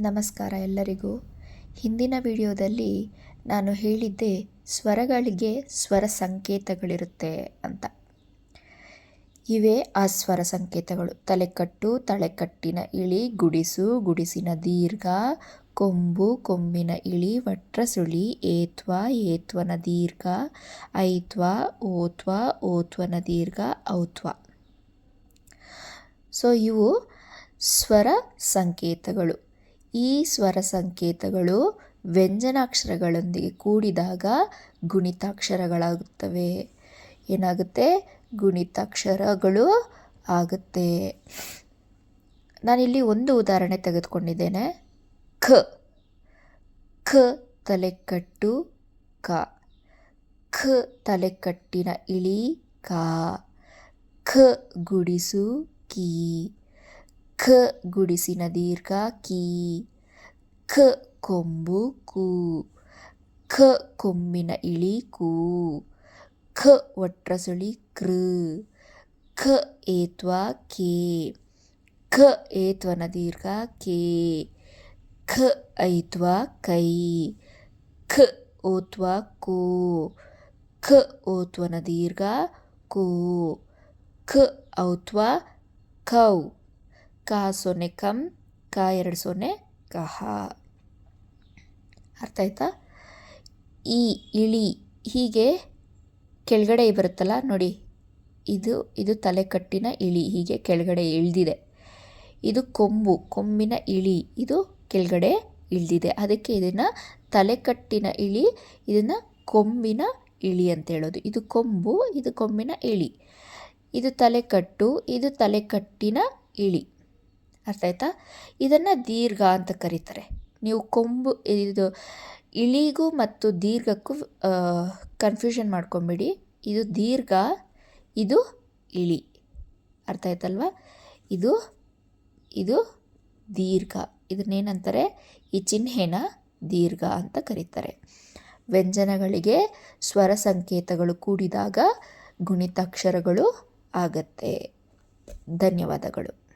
ನಮಸ್ಕಾರ ಎಲ್ಲರಿಗೂ. ಹಿಂದಿನ ವಿಡಿಯೋದಲ್ಲಿ ನಾನು ಹೇಳಿದ್ದೆ ಸ್ವರಗಳಿಗೆ ಸ್ವರ ಸಂಕೇತಗಳಿರುತ್ತೆ ಅಂತ. ಇವೇ ಆ ಸ್ವರ ಸಂಕೇತಗಳು. ತಲೆಕಟ್ಟು, ತಲೆಕಟ್ಟಿನ ಇಳಿ, ಗುಡಿಸು, ಗುಡಿಸಿನ ದೀರ್ಘ, ಕೊಂಬು, ಕೊಂಬಿನ ಇಳಿ, ವಟ್ರ ಸುಳಿ, ಏತ್ವ, ಏತ್ವನ ದೀರ್ಘ, ಐತ್ವ, ಓತ್ವ, ಓತ್ವನ ದೀರ್ಘ, ಔತ್ವ. ಸೊ ಇವು ಸ್ವರ ಸಂಕೇತಗಳು. ಈ ಸ್ವರ ಸಂಕೇತಗಳು ವ್ಯಂಜನಾಕ್ಷರಗಳೊಂದಿಗೆ ಕೂಡಿದಾಗ ಗುಣಿತಾಕ್ಷರಗಳಾಗುತ್ತವೆ. ಏನಾಗುತ್ತೆ? ಗುಣಿತಾಕ್ಷರಗಳು ಆಗುತ್ತೆ. ನಾನಿಲ್ಲಿ ಒಂದು ಉದಾಹರಣೆ ತೆಗೆದುಕೊಂಡಿದ್ದೇನೆ. ಖ. ಖ ತಲೆಕಟ್ಟು ಕ. ಖ ತಲೆಕಟ್ಟಿನ ಇಳಿ ಕ. ಖ ಗುಡಿಸು ಕೀ. ಖ ಗುಡಿಸಿನ ದೀರ್ಘ ಕೀ ಖ ಕೊಂಬು ಕು ಖ ಕೊಂಬಿನ ಇಳಿ ಕು ಖ ಒಟ್ರಸುಳಿ ಕೃ ಖ ಏತ್ವ ಕೆ ಖ ಏತ್ವನ ದೀರ್ಘ ಕೆ ಖ ಐತ್ವ ಕೈ ಖ ಓತ್ವ ಕೋ ಖ ಓತ್ವನ ದೀರ್ಘ ಕೋ ಖ ಔತ್ವ ಕೌ ಕ ಸೊನ್ನೆ ಕಂ, ಕ ಎರಡು ಸೊನ್ನೆ ಕಹ ಅರ್ಥ ಆಯ್ತಾ? ಈ ಇಳಿ ಹೀಗೆ ಕೆಳಗಡೆ ಬರುತ್ತಲ್ಲ, ನೋಡಿ. ಇದು ಇದು ತಲೆಕಟ್ಟಿನ ಇಳಿ ಹೀಗೆ ಕೆಳಗಡೆ ಇಳಿದಿದೆ. ಇದು ಕೊಂಬು, ಕೊಂಬಿನ ಇಳಿ, ಇದು ಕೆಳಗಡೆ ಇಳಿದಿದೆ. ಅದಕ್ಕೆ ಇದನ್ನು ತಲೆಕಟ್ಟಿನ ಇಳಿ, ಇದನ್ನು ಕೊಂಬಿನ ಇಳಿ ಅಂತ ಹೇಳೋದು. ಇದು ಕೊಂಬು, ಇದು ಕೊಂಬಿನ ಇಳಿ. ಇದು ತಲೆಕಟ್ಟು, ಇದು ತಲೆಕಟ್ಟಿನ ಇಳಿ. ಅರ್ಥ ಆಯ್ತಾ ಇದನ್ನು ದೀರ್ಘ ಅಂತ ಕರೀತಾರೆ. ನೀವು ಕೊಂಬು, ಇದು ಇಳಿಗೂ ಮತ್ತು ದೀರ್ಘಕ್ಕೂ ಕನ್ಫ್ಯೂಷನ್ ಮಾಡ್ಕೊಂಬಿಡಿ. ಇದು ದೀರ್ಘ, ಇದು ಇಳಿ. ಅರ್ಥ ಆಯ್ತಲ್ವ? ಇದು ಇದು ದೀರ್ಘ. ಇದನ್ನೇನಂತಾರೆ? ಈ ಚಿಹ್ನೆನ ದೀರ್ಘ ಅಂತ ಕರೀತಾರೆ. ವ್ಯಂಜನಗಳಿಗೆ ಸ್ವರ ಸಂಕೇತಗಳು ಕೂಡಿದಾಗ ಗುಣಿತಾಕ್ಷರಗಳು ಆಗತ್ತೆ. ಧನ್ಯವಾದಗಳು.